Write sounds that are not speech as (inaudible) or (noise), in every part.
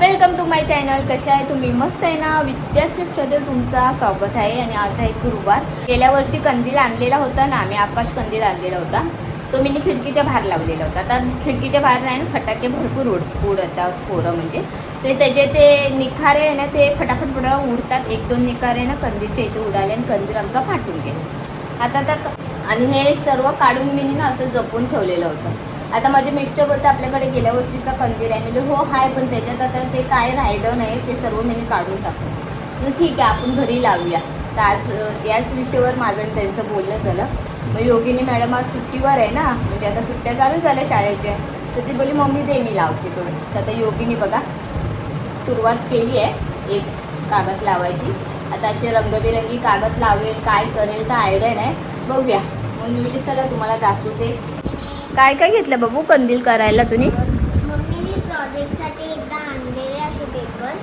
Welcome to my channel कशा आहे तुम्ही? मस्त आहे ना? विद्याश्रेपमध्ये तुमचा स्वागत आहे आणि आज आहे गुरुवार. गेल्या वर्षी कंदील आणलेला होता ना? आम्ही आकाश कंदील आणलेला होता. तो मी खिडकीच्या बाहेर लावलेला होता. आता खिडकीच्या बाहेर नाही ना? फटाके भरपूर उड उडतात पोरं म्हणजे. ते त्याचे ते निखारे आहे ना ते फटाफट फटा उडतात. एक दोन निखारे ना कंदीलच्या इथे उडाले आणि कंदील आमचा फाटून गेला. आता आता आणि हे सर्व काढून मी ना असं जपून ठेवलेलं होतं. आता माझे मिस्टर बोलते आपल्याकडे गेल्या वर्षीचा कंदील आहे. म्हणजे हो आहे पण त्याच्यात आता ते काय राहिलं नाही ते सर्व मी काढून टाकलं. मग ठीक आहे आपण घरी लावूया. तर आज त्याच याच विषयावर माझं आणि त्यांचं बोलणं झालं. मग योगिनी मॅडम आज सुट्टीवर आहे ना म्हणजे आता सुट्ट्या चालू झाल्या शाळेच्या तर ती बोली मम्मी दे मी लावते तो तर आता योगिनी बघा सुरुवात केली आहे एक कागद लावायची. आता असे रंगबिरंगी कागद लावेल काय करेल तर आयडिया नाही. बघूया. मग मी चला तुम्हाला दाखवते. काय काय घेतलं बाबू कंदील करायला तुम्ही? मम्मीने प्रोजेक्टसाठी एकदा आणलेले असे पेपर्स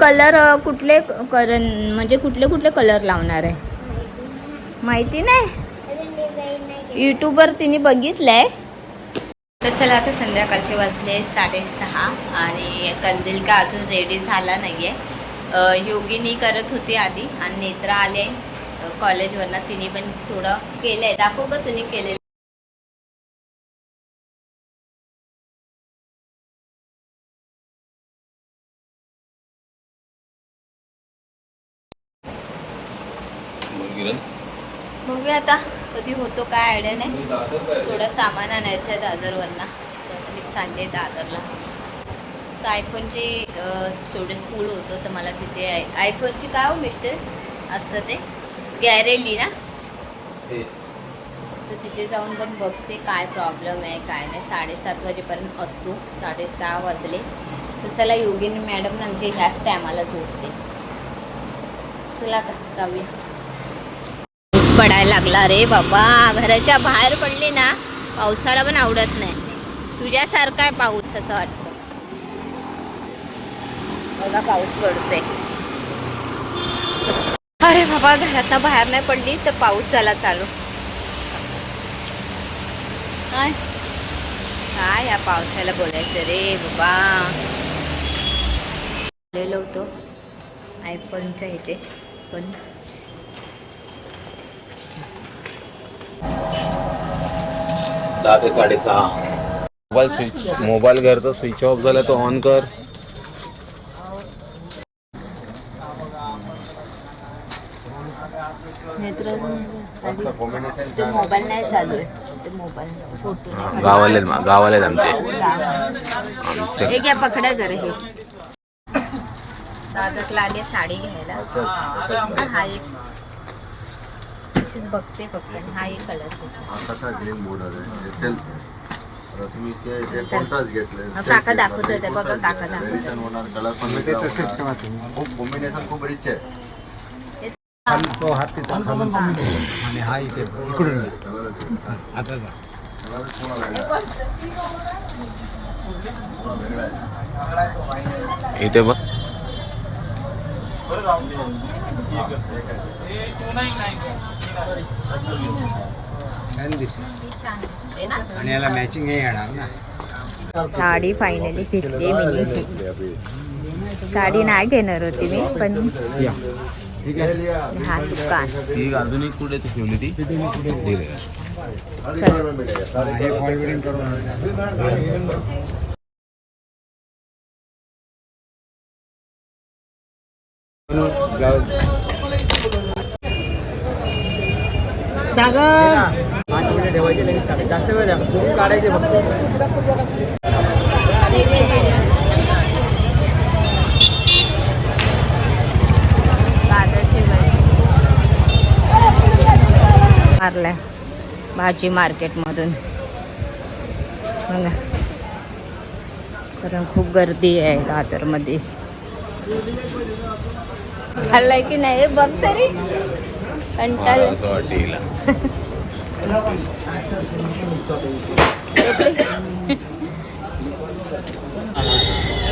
कलर कुठले करण म्हणजे कुठले कुठले कलर लावणार आहे? माहिती नाही. यूट्यूबवर तिने बघितलंय. तर चला आता संध्याकाळचे वाजले साडेसहा आणि कंदील का अजून रेडी झाला नाही आहे योगिनी करत होती आधी आणि नेत्रा आले. कॉलेजवरनं तिने पण थोडं केलं आहे दाखव का तुम्ही केलेलं. बघूया आता कधी होतो काय आयडिया नाही. थोडं सामान आणायचं आहे दादरवरनं. तर मी चालले दादरला. तर आयफोनची थोडे फूल होतं तर मला तिथे आय आयफोनची काय हो मिस्टर असतं ते. गॅरंटी ना? तर तिथे जाऊन पण बघते काय प्रॉब्लेम आहे काय नाही. साडेसात वाजेपर्यंत असतो. साडेसहा वाजले. तर चला योगिनी मॅडम ना आमची ह्याच टायमाला झोपते. चला आता जाऊया. पाऊस पडायला लागला रे बाबा. घराच्या बाहेर पडली ना पावसाला पण आवडत नाही. तुझ्यासारखा आहे पाऊस असं वाटतं. बघा पाऊस पडतोय. अरे बाबा घरातनं बाहेर नाही पडली तर पाऊस झाला चालू. काय? काय या पावसाला बोलायचं रे बाबा? आलेलो होतो. आयफोनच्या ह्याचे पण. दहा ते साडेसहा. मोबाईल स्विच मोबाईल घरचा स्विच ऑफ झाला तो ऑन कर. ते मोबाईल नाही चालू आहे. ते मोबाईल फोटो गावाले गावाले आमचे. हे घ्या पकड्या जरा हे. दादरला आली साडी घ्यायला. हा एक. अशीच बघते फक्त. हा एक कलर हा, काका दाखवत होते बघा काका दाखवत. खूप कॉम्बिनेशन खूप रिच आहे. तो हात तिथं खालून आणि हा इथे इकडून आता जा. इथे बघ आणि याला मॅचिंग हे येणार ना साडी फायनली फिरते मी साडी नाही घेणार होती मी पण ठीक आहे. हा दुकान ती अजून एक कुठे ठेवली ती? हे ब्लाऊज पाच मिनिट ठेवायचे. जास्त वेळ द्या तुम्ही काढायचे फक्त. भाजी मार्केटमधून. बघा. कारण खूप गर्दी आहे दादरमध्ये. खाल्लाय की नाही बघ तरी. कंटाळ.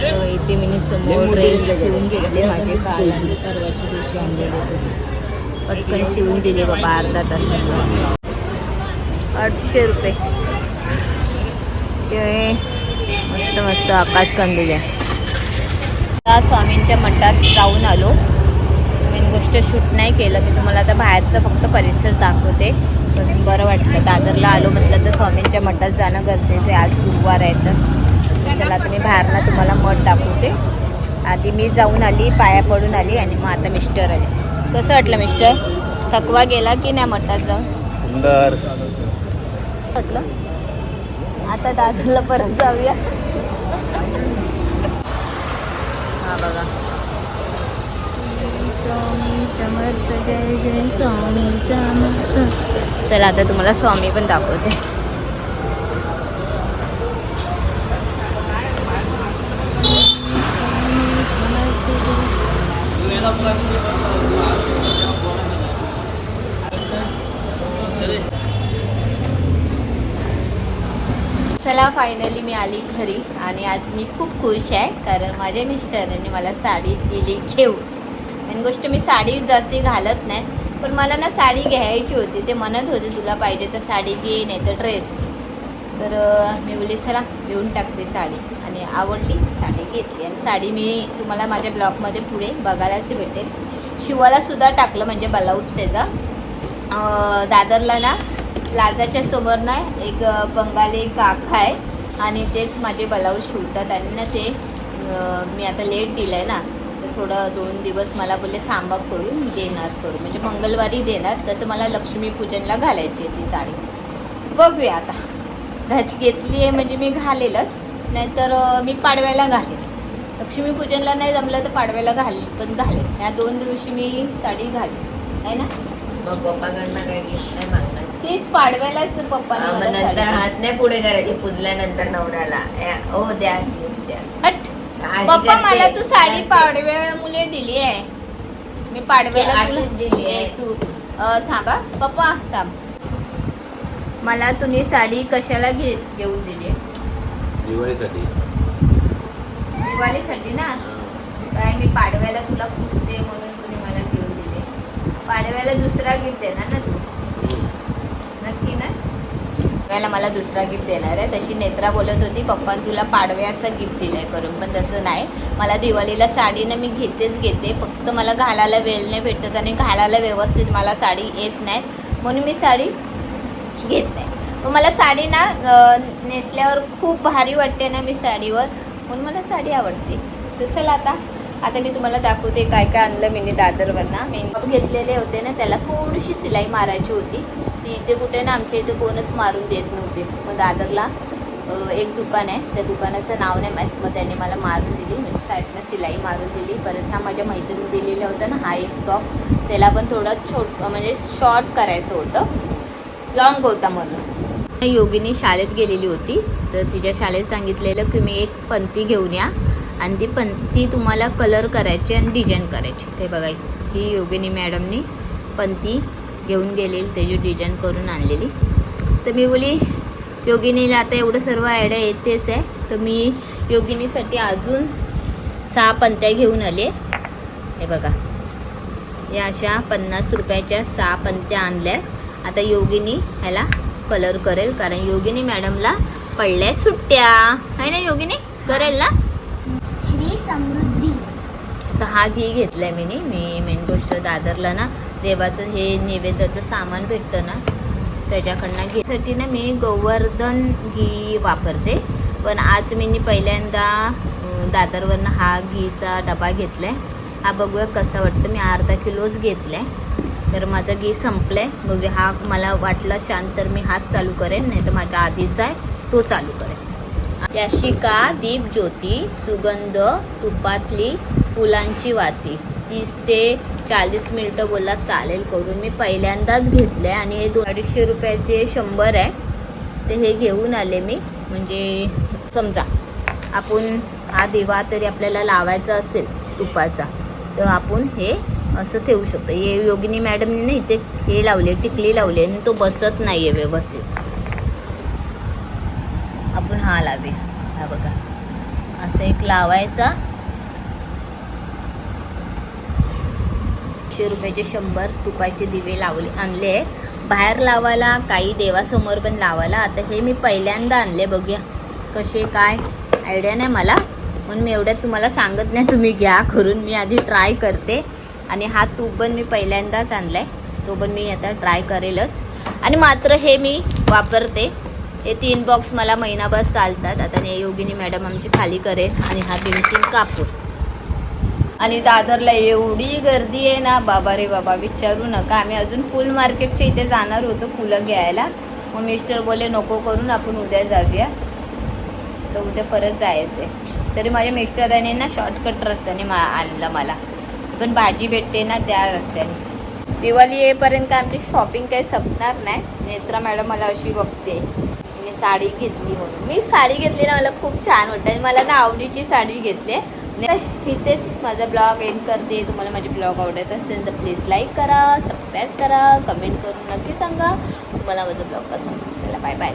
तो (laughs) इथे मी समोर ड्रेस शिवून घेतले माझे काल आणि परवाच्या दिवशी आणलेले होते पटकन शिवून दिले बाबा अर्धा तासात. आठशे रुपये. ते मस्त मस्त आकाश कंदील आहे. आता स्वामींच्या मठात जाऊन आलो. मेन गोष्ट शूट नाही केलं. मी तुम्हाला आता बाहेरचं फक्त परिसर दाखवते. पण बरं वाटलं. दादरला आलो म्हटलं तर स्वामींच्या मठात जाणं गरजेचं आहे. आज गुरुवार आहे तर. तर चला आता मी बाहेरनं तुम्हाला मठ दाखवते. आधी मी जाऊन आली पाया पडून आली आणि मग आता मिस्टर आले. कसं वाटलं मिस्टर? थकवा गेला की नाही मठात जाऊन? सुंदर. वाटलं आता दादरला परत जाऊया हा बघा स्वामी समर्थ जय जय स्वामी समर्थ चला आता तुम्हाला स्वामी पण दाखवते चला फायनली मी आली घरी आणि आज मी खूप खुश आहे कारण माझ्या मिस्टरांनी मला साडी दिली घेऊ आणि गोष्ट मी साडी जास्ती घालत नाही पण मला ना साडी घ्यायची होती ते म्हणत होते तुला पाहिजे तर साडी घे नाही तर ड्रेस घे. तर मी बोलली चला घेऊन टाकते साडी. आणि आवडली साडी घेतली. आणि साडी मी तुम्हाला माझ्या ब्लॉगमध्ये पुढे बघायलाच भेटेल. शिवालासुद्धा टाकलं म्हणजे ब्लाऊज त्याचा. दादरला ना प्लाझाच्या समोर ना एक बंगाली काका आहे आणि तेच माझे ब्लाऊज शिवतात आणि ना ते मी आता लेट दिलं आहे ना तर थोडं दोन दिवस मला बोलले थांबा करून देणार करू. म्हणजे मंगळवारी देणार तसं मला लक्ष्मीपूजनला घालायची आहे ती साडी. बघूया आता. घात घेतली आहे म्हणजे मी घालेलच नाहीतर मी पाडव्याला घालेल लक्ष्मीपूजनला नाही जमलं तर पाडव्याला घालेल पण घालेल ह्या दोन दिवशी मी साडी घालेल आहे ना? मग पप्पाकडनं काही नाही तीच पाडव्यालाच मग मला नंतर हात नाही पुढे करायचे पुजल्यानंतर नवऱ्याला. ए, ओ द्या gift द्या. हट. अशी पप्पा करते, मला तू साडी. पाडव्या मुले दिली आहे. मी पाडव्याला अशीच तुला- दिली आहे. ए, तू अ, थांबा. पप्पा थांब. मला तुम्ही साडी कशाला घे घेऊन दिली आहे? दिवाळीसाठी. दिवाळीसाठी ना? काय मी पाडव्याला तुला पुसते म्हणून तुम्ही मला घेऊन दिले पाडव्याला दुसरा गिफ्ट देणार ना तू? नक्की ना? पाडव्याला मला दुसरा गिफ्ट देणार आहे. तशी नेत्रा बोलत होती पप्पा तुला पाडव्याचं गिफ्ट दिलंय करून. पण तसं नाही. मला दिवाळीला साडी ना मी घेतेच घेते. फक्त मला घालायला वेळ नाही भेटत आणि घालायला व्यवस्थित मला साडी येत नाही. म्हणून मी साडी घेत नाही. पण मला साडी ना नेसल्यावर खूप भारी वाटते ना मी साडीवर. म्हणून मला साडी आवडते. तर चला आता आता मी तुम्हाला दाखवते काय काय आणलं मी दादरवरनं. मी घेतलेले होते ना त्याला थोडीशी सिलाई मारायची होती. ती इथे कुठे ना आमच्या इथे कोणच मारून देत नव्हते. मग दादरला एक दुकान आहे. त्या दुकानाचं नाव नाही माहीत. मग त्यांनी मला मारून दिली. म्हणजे साईडनं सिलाई मारून दिली. परत हा माझ्या मैत्रिणी दिलेल्या होत्या ना हा एक टॉप त्याला पण थोडं छोट म्हणजे शॉर्ट करायचं होतं. लॉंग होता म्हणून. योगिनी शाळेत गेलेली होती. तर तिच्या शाळेत सांगितलेलं की मी एक पंती घेऊन या. आणि ती पण ती तुम्हाला कलर करायची आणि डिझाईन करायची. ते बघा ही योगिनी मॅडमनी पंती घेऊन गेलेली त्याची डिझाईन करून आणलेली. तर मी बोली योगिनीला आता एवढं सर्व आयडिया येतेच आहे. तर मी योगिनीसाठी अजून सहा पंत्या घेऊन आले हे बघा. या अशा पन्नास रुपयाच्या सहा पंत्या आणल्या आता योगिनी ह्याला कलर करेल कारण योगिनी मॅडमला पडल्या सुट्ट्या. आहे ना योगिनी? करेल ना? तर हा घी घेतलाय मी मी मेन गोष्ट दादरला ना देवाचं हे नैवेद्याचं सामान भेटतं ना त्याच्याकडनं घेसाठी ना मी गोवर्धन घी वापरते. पण आज मी पहिल्यांदा दादरवरनं हा घीचा डबा घेतलाय. हा बघूया कसा वाटतं. मी अर्धा किलोच घेतलाय. तर माझा घी संपलाय. बघूया हा मला वाटला छान तर मी हात चालू करेन. नाही तर माझ्या आधीचा आहे तो चालू करेन. याशिका दीप ज्योती सुगंध तुपातली फुलांची वाती. तीस ते चाळीस मिनटं बोला चालेल करून. मी पहिल्यांदाच घेतलं आहे आणि हे दोन अडीचशे रुपयाचे शंभर आहे. ते हे घेऊन आले मी. म्हणजे समजा आपण हा दिवा तरी आपल्याला लावायचा असेल तुपाचा तर आपण हे असं ठेवू शकतो. हे योगिनी मॅडमने ना इथे हे लावले टिकली लावली आणि तो बसत नाही आहे व्यवस्थित. आपण हा लावे हा बघा. असं एक लावायचा. पाचशे रुपयाचे शंभर तुपाचे दिवे लावले आणले. बाहेर लावायला काही देवासमोर पण लावायला. आता हे मी पहिल्यांदा आणले बघूया. कसे काय? आयडिया नाही मला. म्हणून मी एवढ्यात तुम्हाला सांगत नाही. तुम्ही घ्या करून. मी आधी ट्राय करते. आणि हा तूप पण मी पहिल्यांदाच आणला आहे तो पण मी आता ट्राय करेलच. आणि मात्र हे मी वापरते. हे तीन बॉक्स मला महिनाभर चालतात. आता योगिनी मॅडम आमची खाली करेल. आणि हा भीमसिंग कापूर. आणि दादरला एवढी गर्दी आहे ना बाबा रे बाबा विचारू नका. आम्ही अजून फुल मार्केटच्या इथे जाणार होतो फुलं घ्यायला. मग मिस्टर बोले नको करून आपण उद्या जाऊया. तर उद्या परत जायचं आहे तरी माझ्या मिस्टरांनी ना शॉर्टकट रस्त्याने मा आणलं मला. पण भाजी भेटते ना त्या रस्त्याने. दिवाळी येईपर्यंत आमची शॉपिंग काही संपणार नाही. नेत्रा मॅडम मला अशी बघते. मी साडी घेतली म्हणून. मी साडी घेतली ना मला खूप छान वाटतं. आणि मला ना आवडीची साडी घेतली आहे. इथेच माझा ब्लॉग एंड करते. तुम्हाला माझे ब्लॉग आवडत असेल तर प्लीज लाईक करा सबस्क्राईब करा कमेंट करून नक्की सांगा. तुम्हाला माझा ब्लॉग कसा चला बाय बाय